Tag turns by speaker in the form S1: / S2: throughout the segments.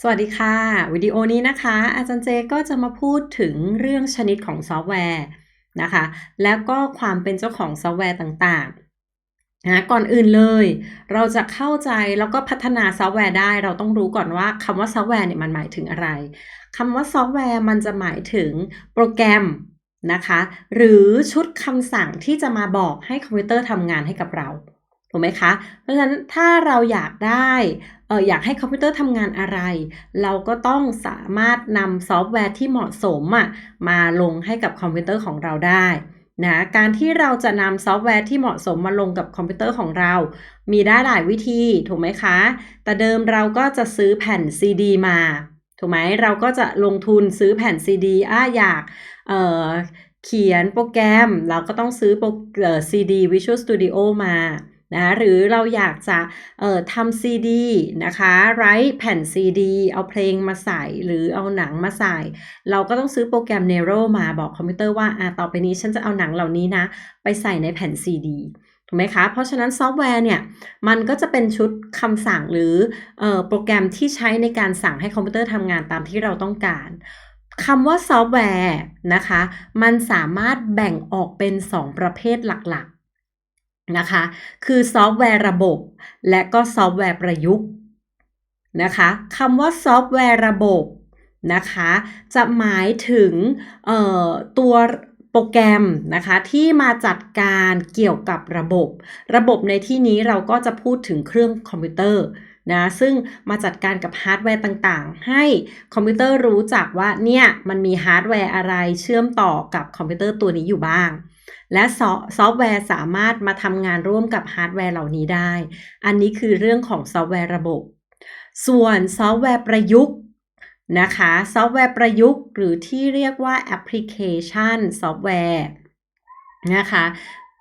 S1: สวัสดีค่ะ วิดีโอนี้นะคะ อาจารย์เจก็จะมาพูดถึงเรื่องชนิดของซอฟต์แวร์นะคะ แล้วก็ความเป็นเจ้าของซอฟต์แวร์ต่างๆนะก่อนอื่นเลย เราจะเข้าใจแล้วก็พัฒนาซอฟต์แวร์ได้ เราต้องรู้ก่อนว่าคำว่าซอฟต์แวร์เนี่ยมันหมายถึงอะไรคำว่าซอฟต์แวร์มันจะหมายถึงโปรแกรมนะคะ หรือชุดคำสั่งที่จะมาบอกให้คอมพิวเตอร์ทำงานให้กับเรา ถูกไหมคะ เพราะฉะนั้นถ้าเราอยากได้เอออยากให้คอมพิวเตอร์ทำงานอะไร เราก็ต้องสามารถนำซอฟต์แวร์ที่เหมาะสมอะมาลงให้กับคอมพิวเตอร์ของเราได้นะการที่เราจะนำซอฟต์แวร์ที่เหมาะสมมาลงกับคอมพิวเตอร์ของเรา มีได้หลายวิธีถูกไหมคะ แต่เดิมเราก็จะซื้อแผ่นซีดีมาถูกไหมเราก็จะลงทุนซื้อแผ่นซีดีอะอยากเเขียนโปรแกรม เราก็ต้องซื้อโปรเอ่อ CD Visual Studio มา นะหรือเราอยากจะเอ่อทำซีดีนะคะไรแผ่นซีดีเอาเพลงมาใส่หรือเอาหนังมาใส่ เราก็ต้องซื้อโปรแกรม Nero มาบอกคอมพิวเตอร์ว่าอ่าต่อไปนี้ฉันจะเอาหนังเหล่านี้นะ ไปใส่ในแผ่นซีดีถูกไหมคะ เพราะฉะนั้นซอฟต์แวร์เนี่ย มันก็จะเป็นชุดคำสั่งหรือเอ่อโปรแกรมที่ใช้ในการสั่งให้คอมพิวเตอร์ทำงานตามที่เราต้องการคำว่าซอฟต์แวร์นะคะ มันสามารถแบ่งออกเป็น 2 ประเภทหลัก นะคะ คือซอฟต์แวร์ระบบ และก็ซอฟต์แวร์ประยุกต์นะคะคำว่าซอฟต์แวร์ระบบนะคะจะหมายถึงตัวโปรแกรมนะคะที่มาจัดการเกี่ยวกับระบบ ระบบในที่นี้เราก็จะพูดถึงเครื่องคอมพิวเตอร์นะซึ่งมาจัดการกับฮาร์ดแวร์ต่างๆ ให้คอมพิวเตอร์รู้จักว่าเนี่ยมันมีฮาร์ดแวร์อะไรเชื่อมต่อกับคอมพิวเตอร์ตัวนี้อยู่บ้าง และซอฟต์แวร์สามารถมาทำงานร่วมกับฮาร์ดแวร์เหล่านี้ได้ อันนี้คือเรื่องของซอฟต์แวร์ระบบ ส่วนซอฟต์แวร์ประยุกต์นะคะซอฟต์แวร์ประยุกต์ หรือที่เรียกว่าแอปพลิเคชันซอฟต์แวร์นะคะ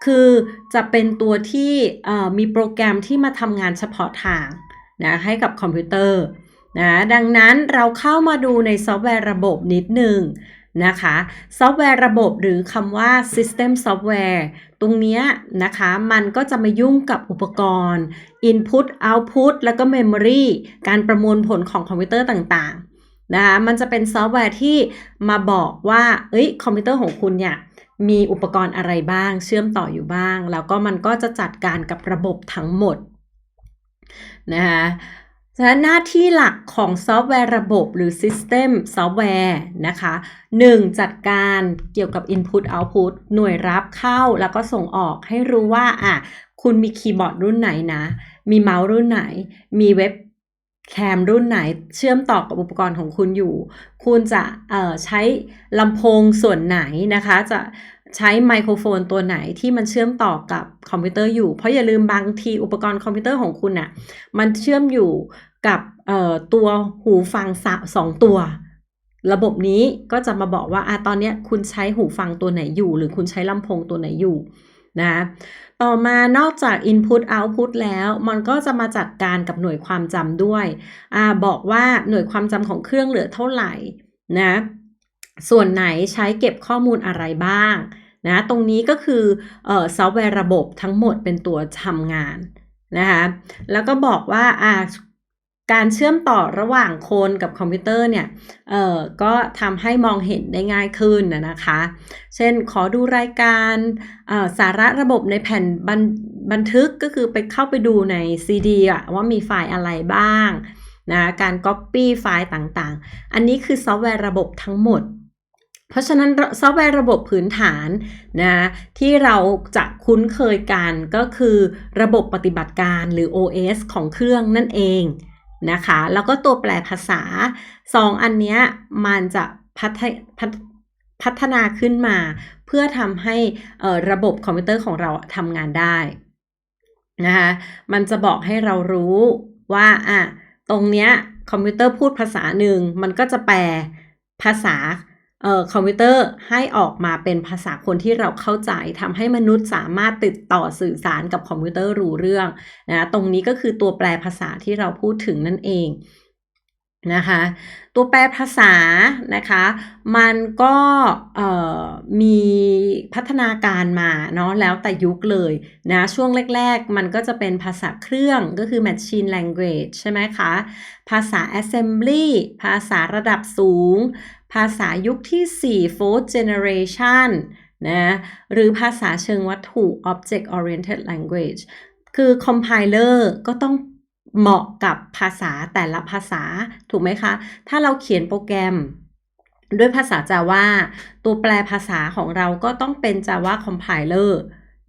S1: คือจะเป็นตัวที่มีโปรแกรมที่มาทำงานเฉพาะทางนะให้กับคอมพิวเตอร์นะดังนั้นเราเข้ามาดูในซอฟต์แวร์ระบบนิดหนึ่ง นะคะซอฟต์แวร์ระบบหรือคำว่า System Software ตรงนี้นะคะมันก็จะมายุ่งกับอุปกรณ์ Input Output แล้วก็ Memory การประมวลผลของคอมพิวเตอร์ต่างๆนะคะมันจะเป็นซอฟต์แวร์ที่มาบอกว่าเอ้ยคอมพิวเตอร์ของคุณเนี่ยมีอุปกรณ์อะไรบ้าง เชื่อมต่ออยู่บ้าง แล้วก็มันก็จะจัดการกับระบบทั้งหมดนะคะ ฉะนั้นหน้าที่หลักของซอฟต์แวร์ระบบหรือ System ซอฟต์แวร์นะคะ 1. จัดการเกี่ยวกับ Input Output หน่วยรับเข้าแล้วก็ส่งออกให้รู้ว่าอะคุณมีคีย์บอร์ดรุ่นไหนนะ มีเมาส์รุ่นไหน มีเว็บแคมรุ่นไหนเชื่อมต่อกับอุปกรณ์ของคุณอยู่ คุณจะใช้ลำโพงส่วนไหนนะคะ จะ ใช้ไมโครโฟนตัวไหนที่มันเชื่อมต่อกับคอมพิวเตอร์อยู่ เพราะอย่าลืมบางทีอุปกรณ์คอมพิวเตอร์ของคุณอะ่ะมันเชื่อมอยู่กับตัวหูฟังสองตัว ระบบนี้ก็จะมาบอกว่าอะตอนนี้คุณใช้หูฟังตัวไหนอยู่ หรือคุณใช้ลำโพงตัวไหนอยู่นะต่อมานอกจาก Input Output แล้วมันก็จะมาจัดการกับหน่วยความจำด้วยอบอกว่าหน่วยความจำของเครื่องเหลือเท่าไหร่นะ ส่วนไหนใช้เก็บข้อมูลอะไรบ้างนะตรงนี้ก็คือซอฟต์แวร์ระบบทั้งหมดเป็นตัวทำงานนะคะแล้วก็บอกว่าการเชื่อมต่อระหว่างคนกับคอมพิวเตอร์เนี่ยเอ่อก็ทำให้มองเห็นได้ง่ายขึ้นนะคะ เช่นขอดูรายการสาระระบบในแผ่นบบันทึกก็คือไปเข้าไปดูใน CD อะว่ามีไฟล์อะไรบ้างนะการ Copy ไฟล์ต่างๆ อันนี้คือซอฟต์แวร์ระบบทั้งหมด เพราะฉะนั้นซอฟต์แวร์ระบบพื้นฐานนะที่เราจะคุ้นเคยกันก็คือระบบปฏิบัติการหรือ OS ของเครื่องนั่นเองนะคะ แล้วก็ตัวแปลภาษาสองอันนี้มันจะพัฒพัฒนาขึ้นมา เพื่อทำให้ระบบคอมพิวเตอร์ของเราทำงานได้นะคะมันจะบอกให้เรารู้ว่าอะตรงเนี้ยคอมพิวเตอร์พูดภาษาหนึ่งมันก็จะแปลภาษา คอมพิวเตอร์ให้ออกมาเป็นภาษาคนที่เราเข้าใจทำให้มนุษย์สามารถติดต่อสื่อสารกับคอมพิวเตอร์รู้เรื่องนะตรงนี้ก็คือตัวแปลภาษาที่เราพูดถึงนั่นเองนะคะตัวแปลภาษานะคะมันก็มีพัฒนาการมาเนาะแล้วแต่ยุคเลยนะช่วงแรก ๆ มันก็จะเป็นภาษาเครื่องก็คือ machine language ใช่ไหมคะ ภาษา assembly ภาษาระดับสูง ภาษายุคที่ 4 fourth generation นะหรือภาษาเชิงวัตถุ object oriented language คือ compiler ก็ต้องเหมาะกับภาษาแต่ละภาษาถูกไหมคะ ถ้าเราเขียนโปรแกรมด้วยภาษา Java ตัวแปลภาษาของเราก็ต้องเป็น Java compiler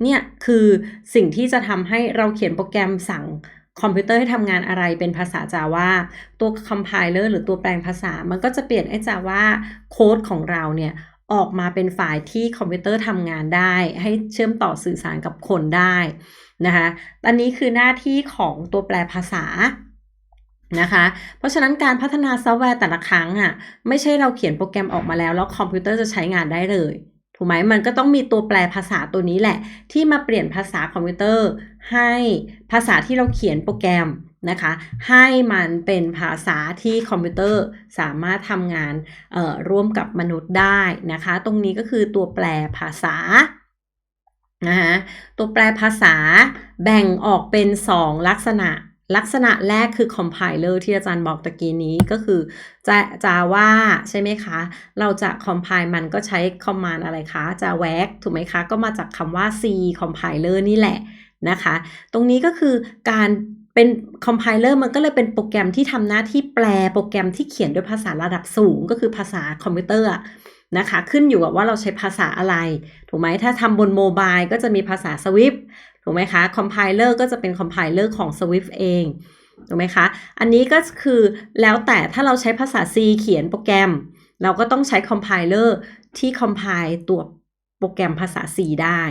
S1: เนี่ยคือสิ่งที่จะทำให้เราเขียนโปรแกรมสั่ง คอมพิวเตอร์ให้ทำงานอะไรเป็นภาษา Java ตัว compiler หรือตัวแปลงภาษา มันก็จะเปลี่ยนไอ้ Java โค้ดของเราเนี่ยออกมาเป็นไฟล์ที่คอมพิวเตอร์ทำงานได้ ให้เชื่อมต่อสื่อสารกับคนได้นะคะอันนี้คือหน้าที่ของตัวแปลภาษานะคะ เพราะฉะนั้นการพัฒนาซอฟต์แวร์แต่ละครั้งอะไม่ใช่เราเขียนโปรแกรมออกมาแล้ว แล้วคอมพิวเตอร์จะใช้งานได้เลย ถูกไหมมันก็ต้องมีตัวแปลภาษาตัวนี้แหละ ที่มาเปลี่ยนภาษาคอมพิวเตอร์ ให้ภาษาที่เราเขียนโปรแกรมนะคะ ให้มันเป็นภาษาที่คอมพิวเตอร์สามารถทำงานร่วมกับมนุษย์ได้นะคะ ตรงนี้ก็คือตัวแปลภาษานะคะตัวแปลภาษาแบ่งออกเป็น 2 ลักษณะ ลักษณะแรกคือ compiler ที่อาจารย์บอกตะกี้นี้ก็คือจะจาว่าใช่ไหมคะ เราจะ compile มันก็ใช้ command อะไรคะจะ wag ถูกไหมคะ ก็มาจากคำว่า c compiler นี่แหละ นะคะ ตรงนี้ก็คือการเป็น compiler มันก็เลยเป็นโปรแกรมที่ทำหน้าที่แปลโปรแกรมที่เขียนด้วยภาษาระดับสูงก็คือภาษาคอมพิวเตอร์นะคะขึ้นอยู่กับว่าเราใช้ภาษาอะไร ถูกไหมถ้าทำบนโมบายก็จะมีภาษา Swift ถูกไหมคะคอมไพเลอร์ก็จะเป็นคอมไพเลอร์ของ Swift เองถูกไหมคะ อันนี้ก็คือแล้วแต่ถ้าเราใช้ภาษา C เขียนโปรแกรม เราก็ต้องใช้คอมไพเลอร์ที่คอมไพล์ตัวโปรแกรมภาษา C ได้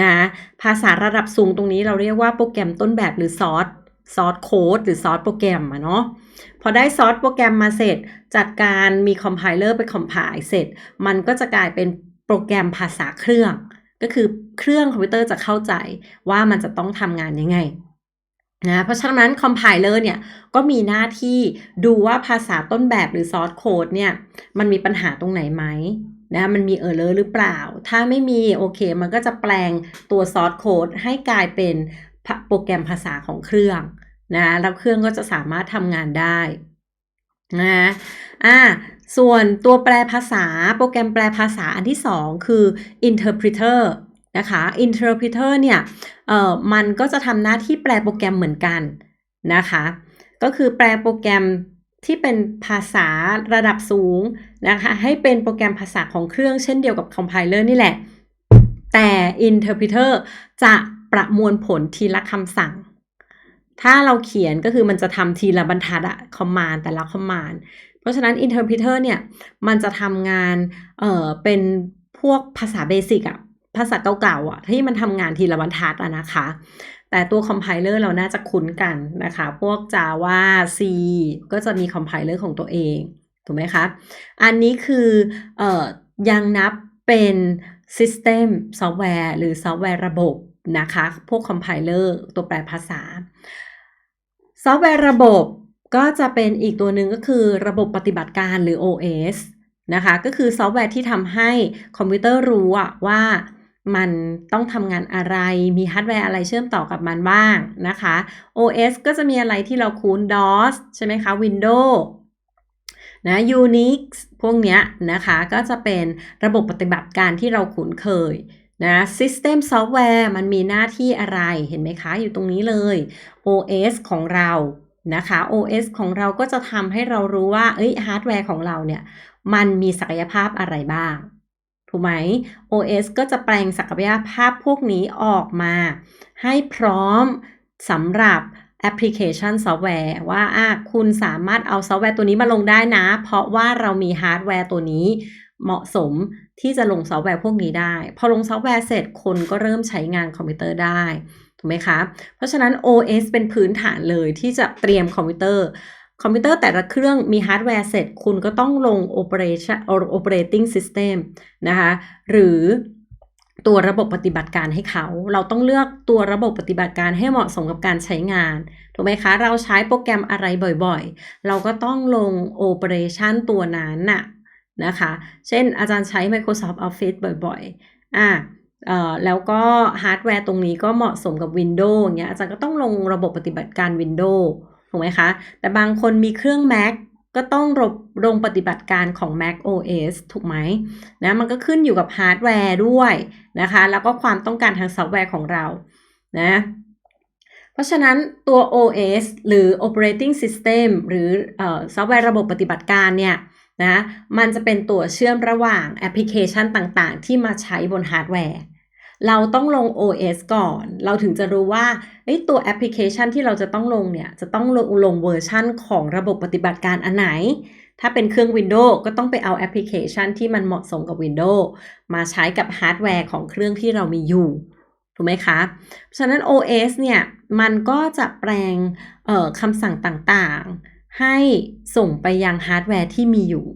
S1: นะภาษาระดับสูงตรงนี้เราเรียกว่าโปรแกรมต้นแบบหรือซอสซอสโค้ดหรือซอสโปรแกรมอะเนาะพอได้ซอสโปรแกรมมาเสร็จ จัดการมีคอมไพเลอร์ไปคอมไพล์เสร็จ มันก็จะกลายเป็นโปรแกรมภาษาเครื่อง ก็คือเครื่องคอมพิวเตอร์จะเข้าใจว่ามันจะต้องทำงานยังไงนะเพราะฉะนั้นคอมไพเลอร์เนี่ยก็มีหน้าที่ดูว่าภาษาต้นแบบหรือซอสโค้ดเนี่ยมันมีปัญหาตรงไหนไหม นะมันมีเออร์เลอร์หรือเปล่า ถ้าไม่มีโอเค มันก็จะแปลงตัวซอสโค้ดให้กลายเป็นโปรแกรมภาษาของเครื่องนะแล้วเครื่องก็จะสามารถทำงานได้นะอ่าส่วนตัวแปลภาษาโปรแกรมแปลภาษาอันที่ 2 คือ interpreter นะคะ interpreter เนี่ยเอ่อมันก็จะทำหน้าที่แปลโปรแกรมเหมือนกันนะคะ ก็คือแปลโปรแกรม ที่เป็นภาษาระดับสูงนะคะ ให้เป็นโปรแกรมภาษาของเครื่องเช่นเดียวกับ compiler นี่แหละ แต่ interpreter จะประมวลผลทีละคำสั่ง ถ้าเราเขียนก็คือมันจะทำทีละบรรทัดอะคอมมานด์แต่ละคอมมานด์เพราะฉะนั้น interpreter เนี่ย มันจะทำงาน เอ่อ เป็นพวกภาษาเบสิกอะภาษาเก่าๆอะที่มันทำงานทีละบรรทัดอะนะคะ แต่ตัว compiler เราน่าจะคุ้นกันนะคะ พวก Java C ก็จะมี compiler ของตัวเอง ถูกไหมคะ อันนี้คือออยังนับเป็น system ซอฟต์แวร์หรือซอฟต์แวร์ระบบนะคะ พวก compiler ตัวแปลภาษา ซอฟต์แวร์ระบบก็จะเป็นอีกตัวหนึ่งก็คือระบบปฏิบัติการหรือ OS นะคะ ก็คือซอฟต์แวร์ที่ทำให้คอมพิวเตอร์รู้ว่า มันต้องทำงานอะไร มีฮาร์ดแวร์อะไรเชื่อมต่อกับมันบ้างนะคะ OS ก็จะมีอะไรที่เราคุ้น DOS ใช่ไหมคะ Windows นะ Unix พวกเนี้ยนะคะ ก็จะเป็นระบบปฏิบัติการที่เราคุ้นเคยนะ System Software มันมีหน้าที่อะไร เห็นไหมคะ อยู่ตรงนี้เลย OS ของเรานะคะ OS ของเราก็จะทำให้เรารู้ว่า เอ้ย ฮาร์ดแวร์ของเราเนี่ย มันมีศักยภาพอะไรบ้าง ถูกไหม OS ก็จะแปลงศักยภาพพวกนี้ออกมา ให้พร้อมสำหรับแอปพลิเคชันซอฟต์แวร์ว่าคุณสามารถเอาซอฟต์แวร์ตัวนี้มาลงได้นะ เพราะว่าเรามีฮาร์ดแวร์ตัวนี้เหมาะสมที่จะลงซอฟต์แวร์พวกนี้ได้ พอลงซอฟต์แวร์เสร็จคนก็เริ่มใช้งานคอมพิวเตอร์ได้ ถูกไหมคะ เพราะฉะนั้น OS เป็นพื้นฐานเลยที่จะเตรียมคอมพิวเตอร์ คอมพิวเตอร์แต่ละเครื่องมีฮาร์ดแวร์เสร็จ คุณก็ต้องลง operation operating system นะคะหรือตัวระบบปฏิบัติการให้เขา เราต้องเลือกตัวระบบปฏิบัติการให้เหมาะสมกับการใช้งาน ถูกไหมคะ เราใช้โปรแกรมอะไรบ่อยๆ เราก็ต้องลงโอเปอเรชันตัวนั้นน่ะนะคะ เช่นอาจารย์ใช้ Microsoft Office บ่อยๆ อะแล้วก็ฮาร์ดแวร์ตรงนี้ก็เหมาะสมกับ Windows อย่างเงี้ยอาจารย์ก็ต้องลงระบบปฏิบัติการ Windows ถูกไหมคะ แต่บางคนมีเครื่อง Mac ก็ต้องลงลงปฏิบัติการของ Mac OS ถูกไหมนะมันก็ขึ้นอยู่กับฮาร์ดแวร์ด้วยนะคะ แล้วก็ความต้องการทางซอฟต์แวร์ของเรานะเพราะฉะนั้นตัว OS หรือ Operating System หรือซอฟต์แวร์ระบบปฏิบัติการเนี่ยนะมันจะเป็นตัวเชื่อมระหว่างแอปพลิเคชันต่างๆ ที่มาใช้บนฮาร์ดแวร์ เราต้องลง OS ก่อน เราถึงจะรู้ว่าตัวแอปพลิเคชันที่เราจะต้องลงเนี่ย จะต้องลงลงเวอร์ชันของระบบปฏิบัติการอันไหน ถ้าเป็นเครื่อง Windows ก็ต้องไปเอาแอปพลิเคชันที่มันเหมาะสมกับ Windows มาใช้กับฮาร์ดแวร์ของเครื่องที่เรามีอยู่ ถูกไหมคะ ฉะนั้น OS เนี่ย มันก็จะแปลงคำสั่งต่างๆ ให้ส่งไปยังฮาร์ดแวร์ที่มีอยู่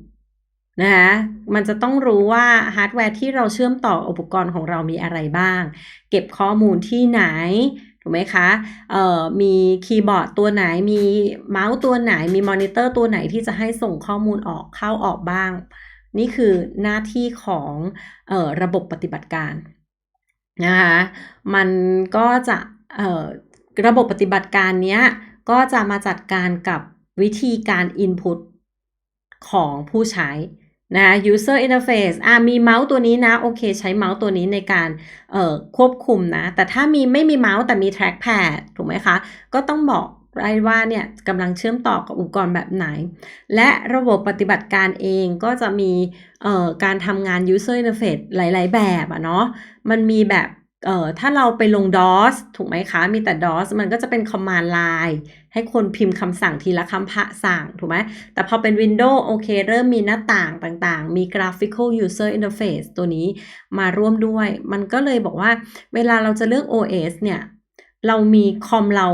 S1: นะคะมันจะต้องรู้ว่าฮาร์ดแวร์ที่เราเชื่อมต่ออุปกรณ์ของเรามีอะไรบ้าง เก็บข้อมูลที่ไหนถูกไหมคะเอ่อมีคีย์บอร์ดตัวไหน มีเมาส์ตัวไหน มีมอนิเตอร์ตัวไหนที่จะให้ส่งข้อมูลออกเข้าออกบ้าง นี่คือหน้าที่ของออระบบปฏิบัติการนะคะมันก็จะระบบปฏิบัติการเนี้ยก็จะมาจัดการกับวิธีการ input ของผู้ใช้ นะ user interface อ่ามีเมาส์ตัวนี้นะ โอเค ใช้เมาส์ตัวนี้ในการเอ่อควบคุมนะ แต่ถ้ามีไม่มีเมาส์แต่มี trackpad ถูกไหมคะ ก็ต้องบอกได้ว่าเนี่ยกำลังเชื่อมต่อกับอุปกรณ์แบบไหน และระบบปฏิบัติการเองก็จะมีเอ่อการทำงาน user interface หลาย ๆ แบบอะเนาะ มันมีแบบ เอ่อถ้าเราไปลง DOS ถูกไหมคะ มีแต่ DOS มันก็จะเป็น command line ให้คนพิมพ์คำสั่งทีละคำพะสั่ง ถูกไหม แต่พอเป็น Windows โอเค เริ่มมีหน้าต่างต่างๆ มี graphical user interface ตัวนี้มาร่วมด้วย มันก็เลยบอกว่า เวลาเราจะเลือก OS เนี่ย เรามีคอมเรา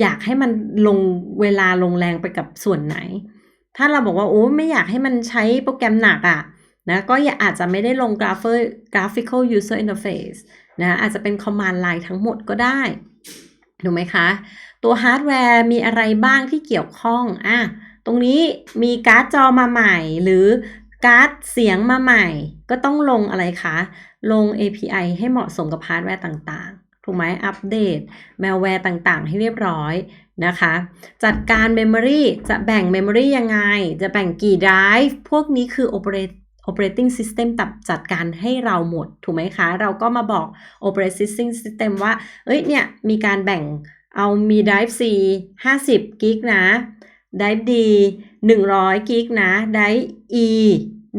S1: อยากให้มันลงเวลาลงแรงไปกับส่วนไหน ถ้าเราบอกว่าโอ้ไม่อยากให้มันใช้โปรแกรมหนักอะ่ะ นะก็อย่าอาจจะไม่ได้ลง graphical user interface นะอาจจะเป็น command line ทั้งหมดก็ได้ถูกไหมคะ ตัวฮาร์ดแวร์มีอะไรบ้างที่เกี่ยวข้องอะตรงนี้มีการ์ดจอมาใหม่ หรือการ์ดเสียงมาใหม่ ก็ต้องลงอะไรคะ ลง API ให้เหมาะสมกับฮาร์ดแวร์ต่างๆ ถูกไหมอัปเดตแมลแวร์ต่างๆ ให้เรียบร้อยนะคะ จัดการเมมโมรีจะแบ่งเมมโมรียังไง จะแบ่งกี่ไดรฟ์พวกนี้คือ operate operating system ตับจัดการให้เราหมด ถูกไหมคะ เราก็มาบอก operating system ว่า เอ้ย เนี่ย มีการแบ่งเอามี drive C 50 กิกนะ drive D 100 กิกนะ drive E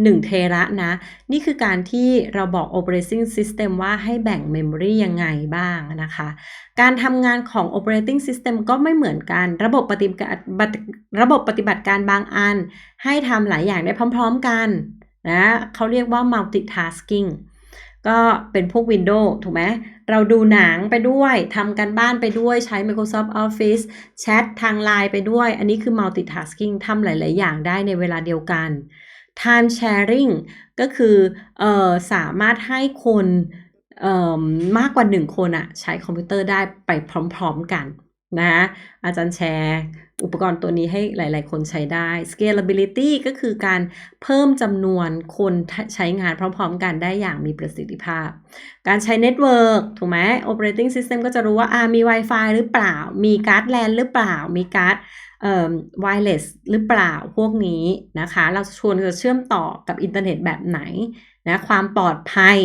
S1: 1 เทระนะ นี่คือการที่เราบอก operating system ว่าให้แบ่ง memory ยังไงบ้างนะคะ การทำงานของ operating system ก็ไม่เหมือนกัน ระบบปฏิบัติระบบปฏิบัติการบางอัน ให้ทำหลายอย่างได้พร้อม ๆ กัน นะเขาเรียกว่า multitasking ก็เป็นพวก Windows ถูกไหม เราดูหนังไปด้วย ทำกันบ้านไปด้วย ใช้ Microsoft Office แชททางไลน์ไปด้วย อันนี้คือ multitasking ทำหลาย ๆ อย่างได้ในเวลาเดียวกัน time sharing ก็คือเอ่อสามารถให้คนเอ่อมากกว่า1คนอะใช้คอมพิวเตอร์ได้ไปพร้อม ๆ กัน นะอาจารย์แชร์ อุปกรณ์ตัวนี้ให้หลาย ๆ คนใช้ได้ scalability ก็คือการเพิ่มจำนวนคนใช้งานพร้อม ๆ กันได้อย่างมีประสิทธิภาพ การใช้เน็ตเวิร์กถูกไหม operating system ก็จะรู้ว่าามี Wi-Fi หรือเปล่า มีการ์ดแลนหรือเปล่า มีการ์ดเอ่อ wireless หรือเปล่าพวกนี้นะคะ เราชวนจะเชื่อมต่อกับอินเทอร์เน็ตแบบไหนนะ ความปลอดภัย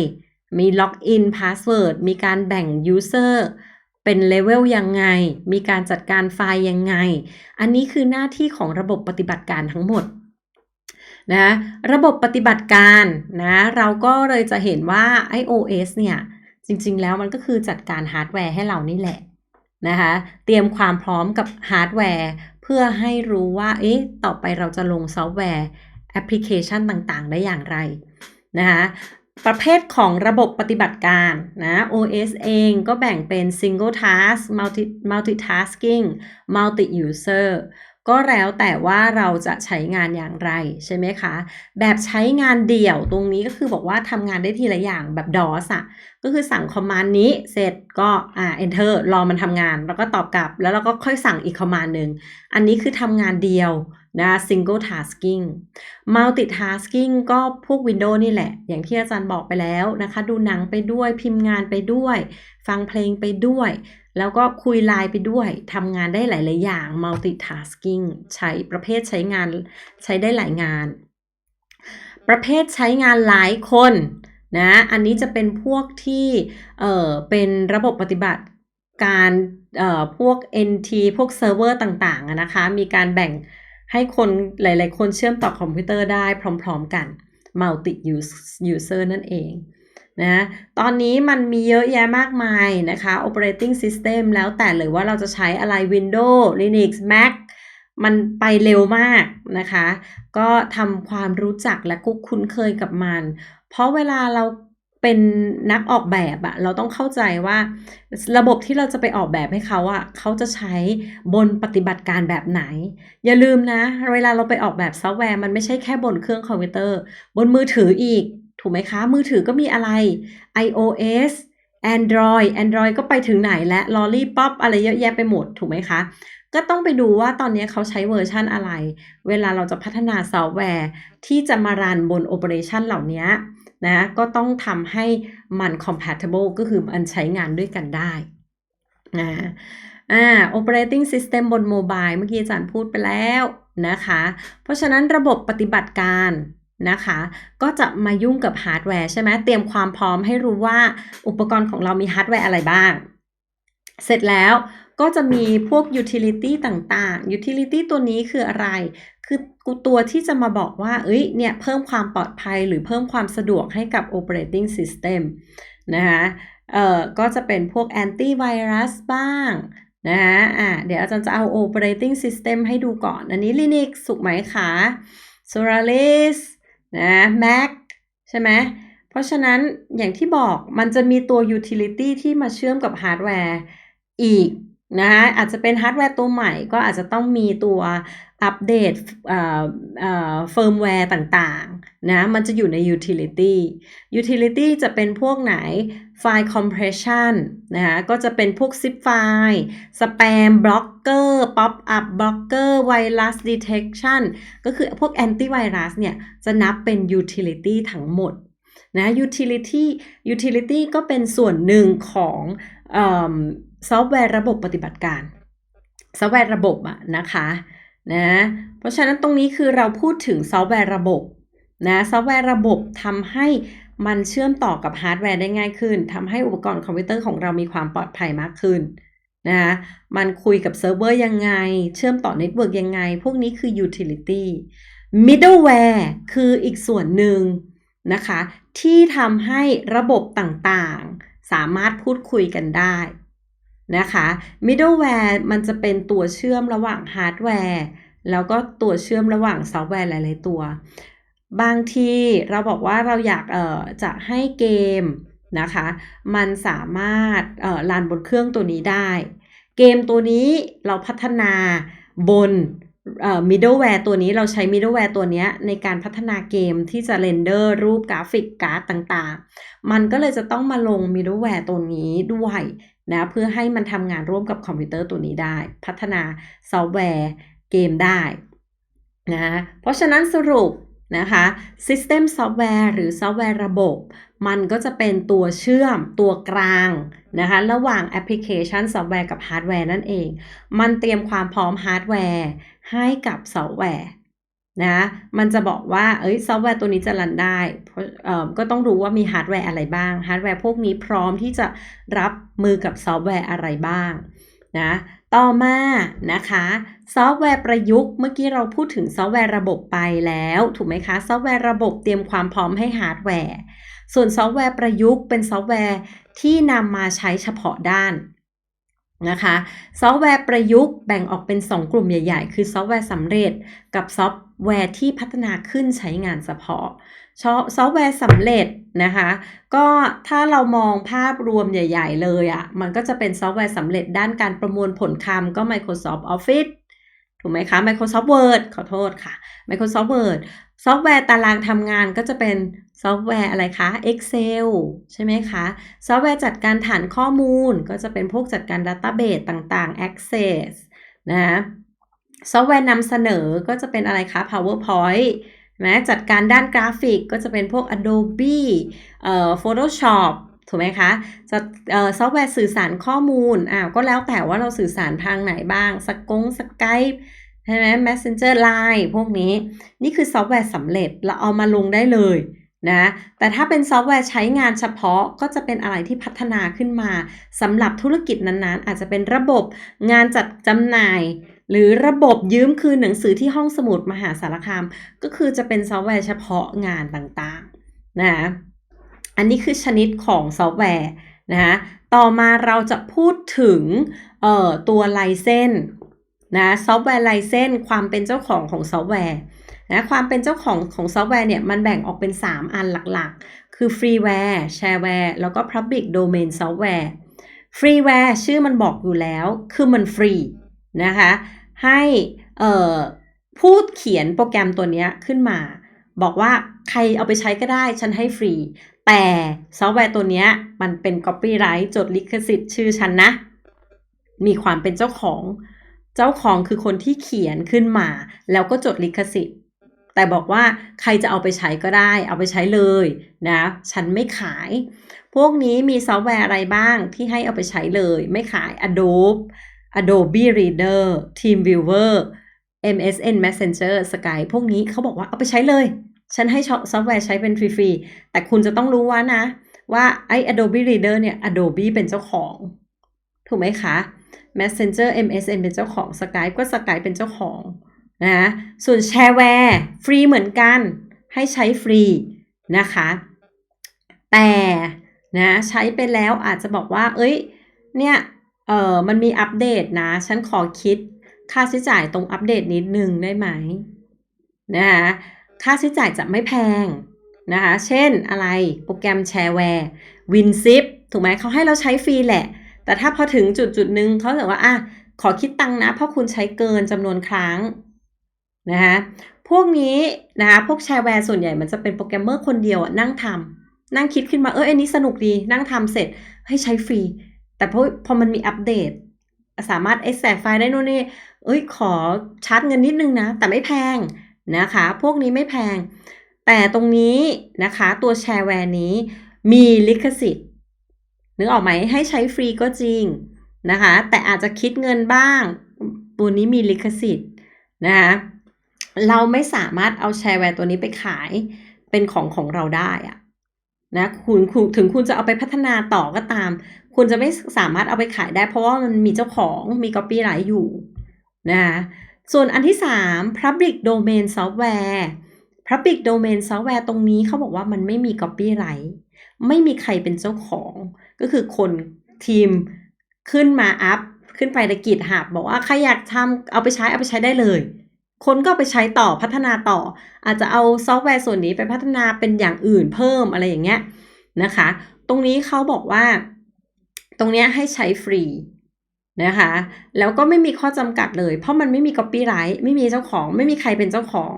S1: มีล็อกอินพาสเวิร์ดมีการแบ่ง user เป็นเลเวลยังไง มีการจัดการไฟล์ยังไง อันนี้คือหน้าที่ของระบบปฏิบัติการทั้งหมดนะระบบปฏิบัติการนะเราก็เลยจะเห็นว่า iOS เนี่ยจริงๆแล้วมันก็คือจัดการฮาร์ดแวร์ให้เรานี่แหละนะคะเตรียมความพร้อมกับฮาร์ดแวร์เพื่อให้รู้ว่าเอ๊ะต่อไปเราจะลงซอฟต์แวร์แอปพลิเคชันต่างๆ ได้อย่างไรนะคะ ประเภทของระบบปฏิบัติการนะ OS เองก็แบ่งเป็น single task multi multitasking multi user ก็แล้วแต่ว่าเราจะใช้งานอย่างไรใช่ไหมคะ แบบใช้งานเดี่ยวตรงนี้ก็คือบอกว่าทำงานได้ทีละอย่างแบบ DOS อะก็คือสั่งคอมมานด์นี้เสร็จก็อ่า enter รอมันทำงาน แล้วก็ตอบกลับ แล้วเราก็ค่อยสั่งอีกคอมมานด์หนึ่งอันนี้คือทำงานเดียวนะ single tasking multitasking ก็พวก Windows นี่แหละ อย่างที่อาจารย์บอกไปแล้วนะคะ ดูหนังไปด้วยพิมพ์งานไปด้วย ฟังเพลงไปด้วย แล้วก็คุยไลน์ไปด้วยทำงานได้หลาย ๆ อย่าง multitasking ใช้ประเภทใช้งานใช้ได้หลายงาน ประเภทใช้งานหลายคนนะอันนี้จะเป็นพวกที่เออเป็นระบบปฏิบัติการเอ่อพวก NT พวกเซิร์ฟเวอร์ต่างๆนะคะ มีการแบ่งให้คนหลาย ๆ คนเชื่อมต่อคอมพิวเตอร์ได้พร้อม ๆ กัน multi user นั่นเอง นะตอนนี้มันมีเยอะแยะมากมายนะคะ operating system แล้วแต่เลยว่าเราจะใช้อะไร Windows Linux Mac มันไปเร็วมากนะคะ ก็ทำความรู้จักและก็คุ้นเคยกับมัน เพราะเวลาเราเป็นนักออกแบบอะเราต้องเข้าใจว่าระบบที่เราจะไปออกแบบให้เขาอะเขาจะใช้บนปฏิบัติการแบบไหน อย่าลืมนะ เวลาเราไปออกแบบซอฟต์แวร์มันไม่ใช่แค่บนเครื่องคอมพิวเตอร์ บนมือถืออีก ถูกไหมคะ มือถือก็มีอะไร iOS Android Android ก็ไปถึงไหนและ Lollipop อะไรเยอะแยะไปหมด ถูกไหมคะ ก็ต้องไปดูว่าตอนนี้เขาใช้เวอร์ชันอะไร เวลาเราจะพัฒนาซอฟต์แวร์ ที่จะมารันบนโอเปอเรชันเหล่านี้นะ ก็ต้องทำให้มัน compatible ก็คือมันใช้งานด้วยกันได้นะอ่า operating system บนโมบายเมื่อกี้อาจารย์พูดไปแล้วนะคะ เพราะฉะนั้นระบบปฏิบัติการ นะคะ ก็จะมายุ่งกับฮาร์ดแวร์ใช่ไหมเตรียมความพร้อมให้รู้ว่าอุปกรณ์ของเรามีฮาร์ดแวร์อะไรบ้าง เสร็จแล้วก็จะมีพวก utility ต่างๆ utility ตัวนี้คืออะไร คือตัวที่จะมาบอกว่า เอ้ย เนี่ย เพิ่มความปลอดภัยหรือเพิ่มความสะดวกให้กับ operating system นะคะเอ่อ ก็จะเป็นพวก antivirus บ้างนะคะอะเดี๋ยวอาจารย์จะเอา operating system ให้ดูก่อน อันนี้ Linux สุกไหมคะ Solaris นะ Mac ใช่ไหมเพราะฉะนั้นอย่างที่บอกมันจะมีตัว utility ที่มาเชื่อมกับฮาร์ดแวร์อีกนะคะอาจจะเป็นฮาร์ดแวร์ตัวใหม่ก็อาจจะต้องมีตัว อัปเดตเฟิร์มแวร์ต่างๆนะมันจะอยู่ใน utility utility จะเป็นพวกไหนไฟล์ compression นะคะก็จะเป็นพวก zip ไฟล์ spam blocker pop up blocker virus detection ก็คือพวก antivirus เนี่ยจะนับเป็น utility ทั้งหมดนะ utility utility ก็เป็นส่วนหนึ่งของซอฟต์แวร์ระบบปฏิบัติการ ซอฟต์แวร์ระบบอะนะคะ นะ เพราะฉะนั้นตรงนี้คือเราพูดถึงซอฟต์แวร์ระบบนะซอฟต์แวร์ระบบทำให้มันเชื่อมต่อกับฮาร์ดแวร์ได้ง่ายขึ้นทำให้อุปกรณ์คอมพิวเตอร์ของเรามีความปลอดภัยมากขึ้นนะมันคุยกับเซิร์ฟเวอร์ยังไง เชื่อมต่อเน็ตเวิร์กยังไง พวกนี้คือ utility middleware คืออีกส่วนหนึ่งนะคะ ที่ทำให้ระบบต่างๆ สามารถพูดคุยกันได้ นะคะ middleware มันจะเป็นตัวเชื่อมระหว่างฮาร์ดแวร์แล้วก็ตัวเชื่อมระหว่างซอฟต์แวร์หลายๆตัว บางทีเราบอกว่าเราอยากเอ่อจะให้เกมนะคะ มันสามารถเอ่อรันบนเครื่องตัวนี้ได้ เกมตัวนี้เราพัฒนาบนเอ่อ middleware ตัวนี้เราใช้ middleware ตัวนี้ในการพัฒนาเกมที่จะเรนเดอร์รูปกราฟิกการ์ดต่างๆ มันก็เลยจะต้องมาลง middleware ตัวนี้ด้วย นะเพื่อให้มันทำงานร่วมกับคอมพิวเตอร์ตัวนี้ได้ พัฒนาซอฟต์แวร์เกมได้นะเพราะฉะนั้นสรุปนะคะ System Software หรือซอฟต์แวร์ระบบ มันก็จะเป็นตัวเชื่อมตัวกลางนะคะระหว่างแอปพลิเคชันซอฟต์แวร์กับฮาร์ดแวร์นั่นเอง มันเตรียมความพร้อมฮาร์ดแวร์ให้กับซอฟต์แวร์ นะมันจะบอกว่าเอ้ยซอฟต์แวร์ตัวนี้จะรันได้เอ่อก็ต้องรู้ว่ามีฮาร์ดแวร์อะไรบ้างฮาร์ดแวร์พวกนี้พร้อมที่จะรับมือกับซอฟต์แวร์อะไรบ้างนะต่อมานะคะซอฟต์แวร์ประยุกต์เมื่อกี้เราพูดถึงซอฟต์แวร์ระบบไปแล้ว ถูกไหมคะ ซอฟต์แวร์ระบบเตรียมความพร้อมให้ฮาร์ดแวร์ ส่วนซอฟต์แวร์ประยุกต์เป็นซอฟต์แวร์ที่นำมาใช้เฉพาะด้าน นะคะซอฟต์แวร์ประยุกต์แบ่งออกเป็น 2 กลุ่มใหญ่ ๆ คือซอฟต์แวร์สำเร็จ กับซอฟต์แวร์ที่พัฒนาขึ้นใช้งานเฉพาะซอฟต์แวร์สำเร็จนะคะก็ถ้าเรามองภาพรวมใหญ่ ๆ เลยอะ่ะมันก็จะเป็นซอฟต์แวร์สำเร็จด้านการประมวลผลคำก็ Microsoft Office ถูถูกไหมคะ Microsoft Word ขอโทษค่ะ Microsoft Word ซอฟต์แวร์ตารางทำงานก็จะเป็นซอฟต์แวร์อะไรคะ Excel ใช่ไหมคะ ซอฟต์แวร์จัดการฐานข้อมูล ก็จะเป็นพวกจัดการ Database ต่างๆ Access นะซอฟต์แวร์นำเสนอก็จะเป็นอะไรคะ PowerPoint นะจัดการด้านกราฟิกก็จะเป็นพวก Adobe เอ่อ Photoshop ถูกไหมคะจะซอฟต์แวร์สื่อสารข้อมูล อ่าก็แล้วแต่ว่าเราสื่อสารทางไหนบ้าง สกงสกาย ใช่ไหม Messenger Line พวกนี้ นี่คือซอฟต์แวร์สำเร็จเราเอามาลงได้เลยนะ แต่ถ้าเป็นซอฟต์แวร์ใช้งานเฉพาะก็จะเป็นอะไรที่พัฒนาขึ้นมาสำหรับธุรกิจนั้นๆ อาจจะเป็นระบบงานจัดจำหน่าย หรือระบบยืมคืนหนังสือที่ห้องสมุดมหาสารคาม ก็คือจะเป็นซอฟต์แวร์เฉพาะงานต่างๆนะอันนี้คือชนิดของซอฟต์แวร์นะคะต่อมาเราจะพูดถึงตัวไลเซน นะซอฟต์แวร์ไลเซนความเป็นเจ้าของของซอฟต์แวร์นะความเป็นเจ้าของของซอฟต์แวร์เนี่ยมันแบ่งออกเป็น 3 อันหลักๆ คือฟรีแวร์แชร์แวร์แล้วก็ Public Domain Software ฟรีแวร์ชื่อมันบอกอยู่แล้ว คือมันฟรีนะคะให้เอ่อผู้เขียนโปรแกรมตัวนี้ขึ้นมา บอกว่าใครเอาไปใช้ก็ได้ ฉันให้ฟรี แต่ซอฟต์แวร์ตัวนี้มันเป็น Copyright จดลิขสิทธิ์ชื่อฉันนะ มีความเป็นเจ้าของ เจ้าของคือคนที่เขียนขึ้นมา แล้วก็จดลิขสิทธิ์ แต่บอกว่าใครจะเอาไปใช้ก็ได้ เอาไปใช้เลยนะ ฉันไม่ขาย พวกนี้มีซอฟต์แวร์อะไรบ้างที่ให้เอาไปใช้เลย ไม่ขาย Adobe Adobe Reader TeamViewer MSN Messenger Skype พวกนี้เขาบอกว่าเอาไปใช้เลย ฉันให้ซอฟต์แวร์ใช้เป็นฟรีๆ แต่คุณจะต้องรู้ว่านะ ว่าไอ้ Adobe Reader เนี่ย Adobe เป็นเจ้าของ ถูกไหมคะ Messenger MSN เป็นเจ้าของ Skype ก็ Skype เป็นเจ้าของนะส่วนแชร์แวร์ฟรีเหมือนกัน ให้ใช้ฟรีนะคะ แต่นะใช้ไปแล้วอาจจะบอกว่า เอ้ย เนี่ย เออมันมีอัปเดตนะ ฉันขอคิดค่าใช้จ่ายตรงอัปเดตนิดนึงได้ไหมนะคะค่าใช้จ่ายจะไม่แพงนะคะ เช่นอะไรโปรแกรมแชร์แวร์ WinZip ถูกไหมเขาให้เราใช้ฟรีแหละ แต่ถ้าพอถึงจุดจุดหนึ่งเขาบอว่าอะขอคิดตังนะ เพราะคุณใช้เกินจำนวนครั้งนะคะพวกนี้นะคะพวกแชร์แวร์ส่วนใหญ่มันจะเป็นโปรแกรมเมอร์คนเดียวอะนั่งทำนั่งคิดขึ้นมาเอออันนี้สนุกดีนั่งทำเสร็จให้ใช้ฟรี แต่พอพอมันมีอัปเดต สามารถ extract ไฟล์ได้นู่นนี่เอ้ยขอชาร์จเงินนิดนึงนะ แต่ไม่แพงนะคะ พวกนี้ไม่แพง แต่ตรงนี้นะคะตัวแชร์แวร์นี้มีลิขสิทธิ์ นึกออกไหมให้ใช้ฟรีก็จริงนะคะ แต่อาจจะคิดเงินบ้างตัวนี้มีลิขสิทธิ์นะคะเราไม่สามารถเอาแชร์แวร์ตัวนี้ไปขายเป็นของของเราได้อะนะคุณถึงคุณจะเอาไปพัฒนาต่อก็ตาม คุณจะไม่สามารถเอาไปขายได้ เพราะว่ามันมีเจ้าของมี copyright อยู่นะคะส่วนอันที่ 3 public domain software public domain software ตรงนี้เขาบอกว่ามันไม่มี copyright ไม่มีใครเป็นเจ้าของ ก็คือคนทีมขึ้นมาอัพ ขึ้นไปในกิจหับบอกว่าใครอยากทำเอาไปใช้เอาไปใช้ได้เลย คนก็ไปใช้ต่อพัฒนาต่อ อาจจะเอาซอฟต์แวร์ส่วนนี้ไปพัฒนาเป็นอย่างอื่นเพิ่มอะไรอย่างเงี้ยนะคะ ตรงนี้เขาบอกว่า ตรงเนี้ยให้ใช้ฟรีนะคะ แล้วก็ไม่มีข้อจำกัดเลย เพราะมันไม่มี copyright ไม่มีเจ้าของ ไม่มีใครเป็นเจ้าของ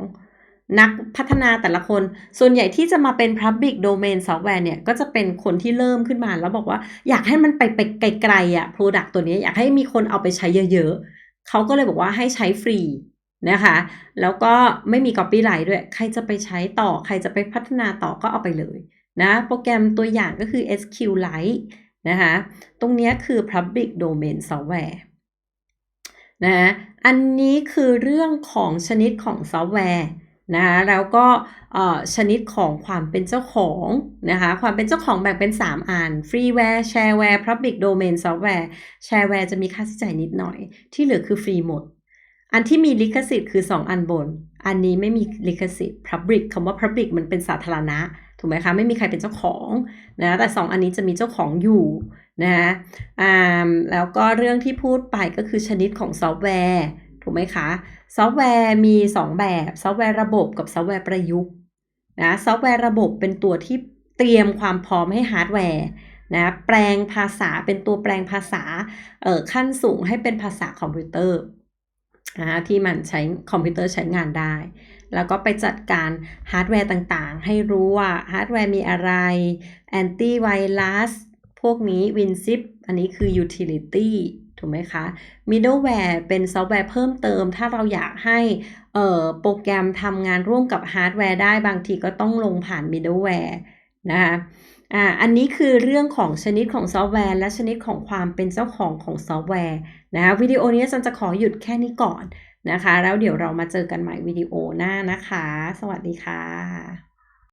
S1: นักพัฒนาแต่ละคน ส่วนใหญ่ที่จะมาเป็น public domain software เนี่ย ก็จะเป็นคนที่เริ่มขึ้นมา แล้วบอกว่าอยากให้มันไปไปไกลๆอะ product ตัวนี้อยากให้มีคนเอาไปใช้เยอะๆ เขาก็เลยบอกว่าให้ใช้ฟรีนะคะ แล้วก็ไม่มี copyright ด้วย ใครจะไปใช้ต่อ ใครจะไปพัฒนาต่อก็เอาไปเลยนะ โปรแกรมตัวอย่างก็คือ SQLite นะคะ ตรงนี้คือ Public Domain Software นะ อันนี้คือเรื่องของชนิดของซอฟต์แวร์ นะคะแล้วก็ชนิดของความเป็นเจ้าของนะคะความเป็นเจ้าของแบ่งเป็น 3 อัน Freeware Shareware Public Domain Software Shareware จะมีค่าใช้จ่ายนิดหน่อย ที่เหลือคือฟรีหมด อันที่มีลิขสิทธิ์คือ 2 อันบน อันนี้ไม่มีลิขสิทธิ์ Public คำว่า Public มันเป็นสาธารณะ ถูกไหมคะไม่มีใครเป็นเจ้าของนะแต่ 2 อันนี้จะมีเจ้าของอยู่นะอ่าแล้วก็เรื่องที่พูดไปก็คือชนิดของซอฟต์แวร์ถูกไหมคะ ซอฟต์แวร์มี 2 แบบซอฟต์แวร์ระบบกับซอฟต์แวร์ประยุกต์นะซอฟต์แวร์ระบบเป็นตัวที่เตรียมความพร้อมให้ฮาร์ดแวร์นะแปลงภาษาเป็นตัวแปลงภาษาเอ่อขั้นสูงให้เป็นภาษาคอมพิวเตอร์นะคะที่มันใช้คอมพิวเตอร์ใช้งานได้ แล้วก็ไปจัดการฮาร์ดแวร์ต่างๆ ให้รู้ว่าฮาร์ดแวร์มีอะไรแอนตี้ไวรัสพวกนี้ WinZip อันนี้คือ Utility ถูกไหมคะ Middleware เป็นซอฟต์แวร์เพิ่มเติม ถ้าเราอยากให้โปรแกรมทำงานร่วมกับฮาร์ดแวร์ได้บางทีก็ต้องลงผ่าน Middleware นะคะอ่าอันนี้คือเรื่องของชนิดของซอฟต์แวร์ และชนิดของความเป็นเจ้าของของซอฟต์แวร์นะคะวิดีโอนี้อาจันจะขอหยุดแค่นี้ก่อนนะคะ แล้วเดี๋ยวเรามาเจอกันใหม่วิดีโอหน้านะคะ สวัสดีค่ะ